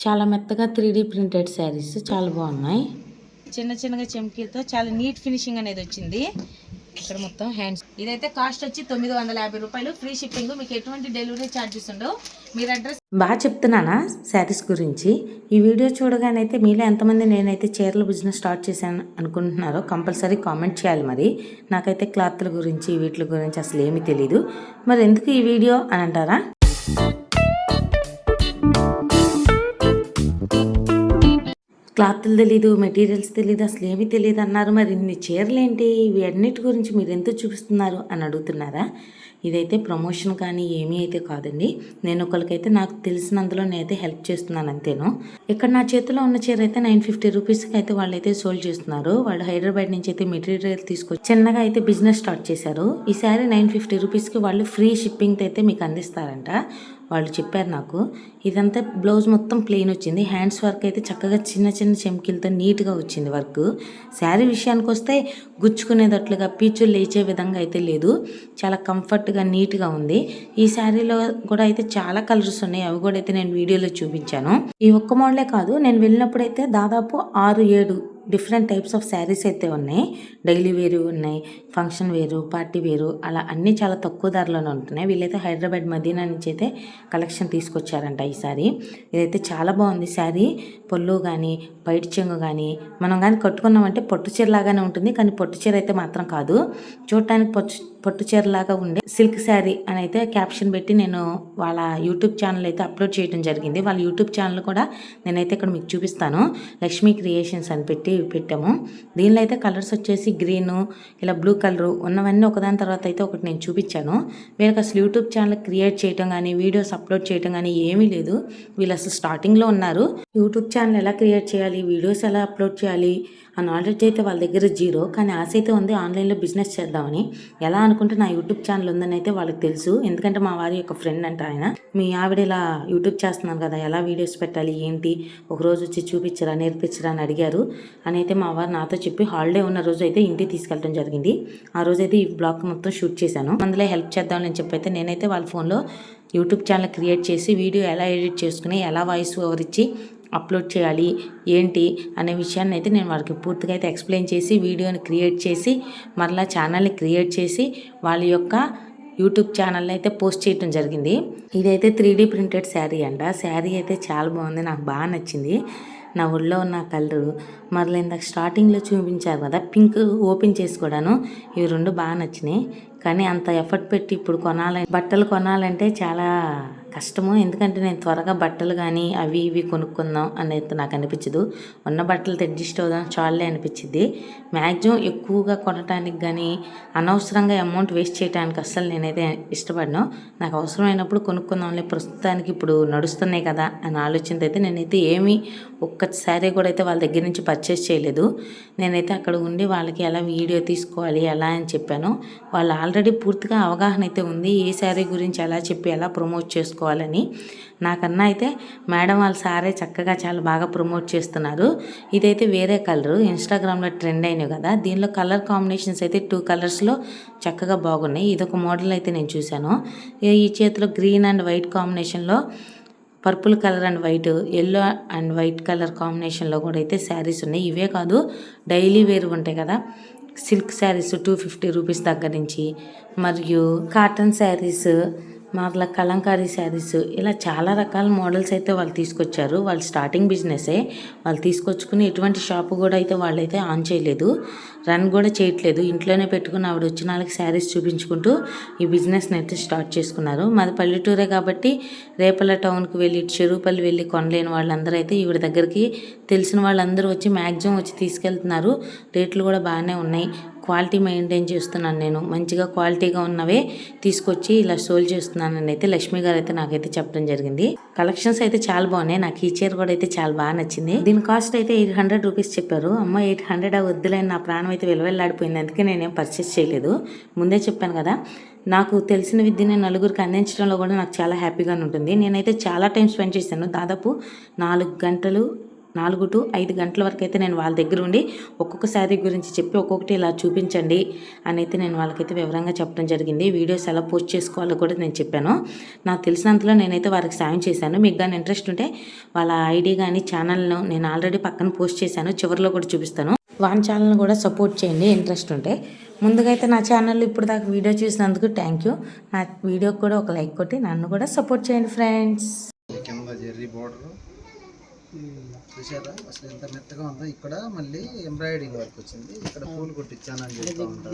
చాలా మెత్తగా three D printed saris చాలా బాగున్నాయి. చిన్న చిన్నగా చెంకీలతో చాలా నీట్ ఫినిషింగ్ అనేది వచ్చింది. ఇక్కడ మొత్తం హ్యాండ్స్ ఇదైతే కాస్ట్ వచ్చి తొమ్మిది వందల యాభై రూపాయలు. ఫ్రీ షిప్పింగ్ మీకు ఎటువంటి డెలివరీ ఛార్జెస్ ఉండవు. మీరు అడ్రస్ బాగా చెప్తున్నానా శారీస్ గురించి? ఈ వీడియో చూడగానే అయితే మీలో ఎంతమంది నేనైతే చీరల బిజినెస్ స్టార్ట్ చేశాను అనుకుంటున్నారో కంపల్సరీ కామెంట్ చేయాలి మరి. నాకైతే క్లాత్ల గురించి వీటి గురించి అసలు ఏమీ తెలియదు మరి ఎందుకు ఈ వీడియో అని అంటారా? క్లాత్లు తెలీదు మెటీరియల్స్ తెలీదు అసలు ఏమీ తెలియదు అన్నారు. మరి ఇన్ని చీరలు ఏంటి ఇవి అన్నిటి గురించి మీరు ఎంత చూపిస్తున్నారు అని అడుగుతున్నారా? ఇదైతే ప్రమోషన్ కానీ ఏమీ అయితే కాదండి. నేను ఒకరికైతే నాకు తెలిసినందులో నేనైతే హెల్ప్ చేస్తున్నాను అంతేను. ఇక్కడ నా చేతిలో ఉన్న చీర అయితే నైన్ ఫిఫ్టీ రూపీస్కి అయితే వాళ్ళైతే సోల్డ్ చేస్తున్నారు. వాళ్ళు హైదరాబాద్ నుంచి అయితే మెటీరియల్ తీసుకొచ్చి చిన్నగా అయితే బిజినెస్ స్టార్ట్ చేశారు. ఈ శారీ నైన్ ఫిఫ్టీ రూపీస్కి వాళ్ళు ఫ్రీ షిప్పింగ్ అయితే మీకు అందిస్తారంట. వాళ్ళు చెప్పారు నాకు. ఇదంతా బ్లౌజ్ మొత్తం ప్లెయిన్ వచ్చింది. హ్యాండ్స్ వర్క్ అయితే చక్కగా చిన్న చిన్న చెంకిలతో నీట్గా వచ్చింది వర్క్ శారీ విషయానికి వస్తే గుచ్చుకునేటట్లుగా పీచులు లేచే విధంగా అయితే లేదు. చాలా కంఫర్ట్గా నీట్గా ఉంది. ఈ శారీలో కూడా అయితే చాలా కలర్స్ ఉన్నాయి. అవి కూడా అయితే నేను వీడియోలో చూపించాను. ఈ ఒక్క మోడలే కాదు నేను వెళ్ళినప్పుడు అయితే దాదాపు ఆరు ఏడు డిఫరెంట్ టైప్స్ ఆఫ్ శారీస్ అయితే ఉన్నాయి. డైలీ వేరు ఉన్నాయి ఫంక్షన్ వేరు పార్టీ వేరు అలా అన్నీ చాలా తక్కువ ధరలోనే ఉంటున్నాయి. వీళ్ళైతే హైదరాబాద్ మదీనా నుంచి అయితే కలెక్షన్ తీసుకొచ్చారంట ఈ శారీ. ఇదైతే చాలా బాగుంది శారీ. పొల్లు కానీ బయట చెంగు కానీ మనం కానీ కట్టుకున్నామంటే పొట్టు చీర లాగానే ఉంటుంది. కానీ పట్టు చీర అయితే మాత్రం కాదు. చూడటానికి పట్టు పట్టు చీరలాగా ఉండే సిల్క్ శారీ అని అయితే క్యాప్షన్ పెట్టి నేను వాళ్ళ యూట్యూబ్ ఛానల్ అయితే అప్లోడ్ చేయడం జరిగింది. వాళ్ళ యూట్యూబ్ ఛానల్ కూడా నేనైతే ఇక్కడ మీకు చూపిస్తాను. లక్ష్మీ క్రియేషన్స్ అని పెట్టి పెట్టాము. దీనిలో అయితే కలర్స్ వచ్చేసి గ్రీను ఇలా బ్లూ కలర్ ఉన్నవన్నీ ఒకదాని తర్వాత అయితే ఒకటి నేను చూపించాను. వీళ్ళకి అసలు యూట్యూబ్ ఛానల్ క్రియేట్ చేయడం కానీ వీడియోస్ అప్లోడ్ చేయడం కానీ ఏమీ లేదు. వీళ్ళు అసలు స్టార్టింగ్లో ఉన్నారు. యూట్యూబ్ ఛానల్ ఎలా క్రియేట్ చేయాలి వీడియోస్ ఎలా అప్లోడ్ చేయాలి ఆ నాలెడ్జ్ అయితే వాళ్ళ దగ్గర జీరో కానీ ఆశ అయితే ఉంది ఆన్లైన్లో బిజినెస్ చేద్దామని. ఎలా అనుకుంటే నా యూట్యూబ్ ఛానల్ ఉందని అయితే వాళ్ళకి తెలుసు. ఎందుకంటే మా వారి యొక్క ఫ్రెండ్ అంట ఆయన. మీ ఆవిడ ఇలా యూట్యూబ్ చేస్తున్నాను కదా ఎలా వీడియోస్ పెట్టాలి ఏంటి ఒక రోజు వచ్చి చూపించరా నేర్పించరా అని అడిగారు. అని అయితే మా వారు నాతో చెప్పి హాలిడే ఉన్న రోజు అయితే ఇంటికి తీసుకెళ్ళడం జరిగింది. ఆ రోజు అయితే ఈ బ్లాగ్ మొత్తం షూట్ చేశాను. అందులో హెల్ప్ చేద్దామని చెప్పి అయితే నేనైతే వాళ్ళ ఫోన్లో యూట్యూబ్ ఛానల్ క్రియేట్ చేసి వీడియో ఎలా ఎడిట్ చేసుకుని ఎలా వాయిస్ ఓవర్ ఇచ్చి అప్లోడ్ చేయాలి ఏంటి అనే విషయాన్ని అయితే నేను వాళ్ళకి పూర్తిగా అయితే ఎక్స్ప్లెయిన్ చేసి వీడియోని క్రియేట్ చేసి మరలా ఛానల్ని క్రియేట్ చేసి వాళ్ళ యొక్క యూట్యూబ్ ఛానల్లో అయితే పోస్ట్ చేయడం జరిగింది. ఇదైతే త్రీ డీ ప్రింటెడ్ శారీ అంట. శారీ అయితే చాలా బాగుంది నాకు బాగా నచ్చింది. నా ఒళ్ళో ఉన్న కలరు మరలా ఇందాక స్టార్టింగ్లో చూపించారు కదా పింక్ ఓపెన్ చేసుకోవడాను ఇవి రెండు బాగా నచ్చినాయి. కానీ అంత ఎఫర్ట్ పెట్టి ఇప్పుడు కొనాలని బట్టలు కొనాలంటే చాలా కష్టము. ఎందుకంటే నేను త్వరగా బట్టలు కానీ అవి ఇవి కొనుక్కుందాం అనేది నాకు అనిపించదు. ఉన్న బట్టలతో అడ్జస్ట్ అవుదాం చాలే అనిపించింది మ్యాక్సిమం ఎక్కువగా కొనడానికి కానీ అనవసరంగా అమౌంట్ వేస్ట్ చేయడానికి అస్సలు నేనైతే ఇష్టపడను. నాకు అవసరమైనప్పుడు కొనుక్కుందాంలే. ప్రస్తుతానికి ఇప్పుడు నడుస్తున్నాయి కదా అని ఆలోచనతో అయితే నేనైతే ఏమీ ఒక్కసారి కూడా అయితే వాళ్ళ దగ్గర నుంచి పర్చేస్ చేయలేదు. నేనైతే అక్కడ ఉండి వాళ్ళకి ఎలా వీడియో తీసుకోవాలి ఎలా అని చెప్పాను. వాళ్ళు ఆల్రెడీ ఆల్రెడీ పూర్తిగా అవగాహన అయితే ఉంది. ఏ శారీ గురించి ఎలా చెప్పి ఎలా ప్రమోట్ చేసుకోవాలని. నాకన్నా అయితే మేడం వాళ్ళ సారే చక్కగా చాలా బాగా ప్రమోట్ చేస్తున్నారు. ఇదైతే వేరే కలరు. ఇన్స్టాగ్రామ్లో ట్రెండ్ అయినాయి కదా. దీనిలో కలర్ కాంబినేషన్స్ అయితే టూ కలర్స్లో చక్కగా బాగున్నాయి. ఇదొక మోడల్ అయితే నేను చూశాను. ఈ చేతిలో గ్రీన్ అండ్ వైట్ కాంబినేషన్లో purple colour and white yellow and white colour కాంబినేషన్లో కూడా అయితే శారీస్ ఉన్నాయి. ఇవే కాదు డైలీ వేర్ ఉంటాయి కదా. Silk saris two fifty rupees దగ్గర నుంచి మరియు కాటన్ శారీస్ మరలా కలంకారీ శారీస్. ఇలా చాలా రకాల మోడల్స్ అయితే వాళ్ళు తీసుకొచ్చారు. వాళ్ళు స్టార్టింగ్ బిజినెసే వాళ్ళు తీసుకొచ్చుకుని ఎటువంటి షాపు కూడా అయితే వాళ్ళైతే ఆన్ చేయలేదు. రన్ కూడా చేయట్లేదు. ఇంట్లోనే పెట్టుకుని ఆవిడ వచ్చిన వాళ్ళకి శారీస్ చూపించుకుంటూ ఈ బిజినెస్ని అయితే స్టార్ట్ చేసుకున్నారు. మాది పల్లెటూరే కాబట్టి రేపల టౌన్కి వెళ్ళి చెరువుపల్లి వెళ్ళి కొనలేని వాళ్ళందరూ అయితే ఈవిడ దగ్గరికి తెలిసిన వాళ్ళందరూ వచ్చి మ్యాక్సిమం వచ్చి తీసుకెళ్తున్నారు. రేట్లు కూడా బాగానే ఉన్నాయి. క్వాలిటీ మెయింటైన్ చేస్తున్నాను నేను. మంచిగా క్వాలిటీగా ఉన్నవే తీసుకొచ్చి ఇలా సోల్ చేస్తున్నానని అయితే లక్ష్మి గారు అయితే నాకైతే చెప్పడం జరిగింది. కలెక్షన్స్ అయితే చాలా బాగున్నాయి. నాకు ఈ చీర కూడా అయితే చాలా బాగా నచ్చింది. దీని కాస్ట్ అయితే ఎయిట్ హండ్రెడ్ రూపీస్ చెప్పారు. అమ్మ ఎయిట్ హండ్రెడ్ వద్దులేని నా ప్రాణం అయితే విలువెల్లాడిపోయింది. అందుకే నేనేం పర్చేస్ చేయలేదు. ముందే చెప్పాను కదా నాకు తెలిసిన విద్యని నలుగురికి అందించడంలో కూడా నాకు చాలా హ్యాపీగా ఉంటుంది. నేనైతే చాలా టైం స్పెండ్ చేశాను. దాదాపు నాలుగు గంటలు నాలుగు టు ఐదు గంటల వరకు అయితే నేను వాళ్ళ దగ్గర ఉండి ఒక్కొక్క శారీ గురించి చెప్పి ఒక్కొక్కటి ఇలా చూపించండి అని అయితే నేను వాళ్ళకైతే వివరంగా చెప్పడం జరిగింది. వీడియోస్ ఎలా పోస్ట్ చేసుకోవాలో కూడా నేను చెప్పాను. నాకు తెలిసినంతలో నేనైతే వారికి సాయం చేశాను. మీకు కానీ ఇంట్రెస్ట్ ఉంటే వాళ్ళ ఐడి కానీ ఛానల్ను నేను ఆల్రెడీ పక్కన పోస్ట్ చేశాను. చివరిలో కూడా చూపిస్తాను. వాన్ ఛానల్ని కూడా సపోర్ట్ చేయండి ఇంట్రెస్ట్ ఉంటే. ముందుగా అయితే నా ఛానల్ ఇప్పుడు దాకా వీడియో చూసినందుకు థ్యాంక్ యూ. నా వీడియోకి కూడా ఒక లైక్ కొట్టి నన్ను కూడా సపోర్ట్ చేయండి ఫ్రెండ్స్. చూసారా అసలు ఎంత మెత్తగా ఉందో. ఇక్కడ మళ్ళీ ఎంబ్రాయిడింగ్ వర్క్ వచ్చింది. ఇక్కడ పూలు కుట్టించాను అని చెప్తా ఉంటారు?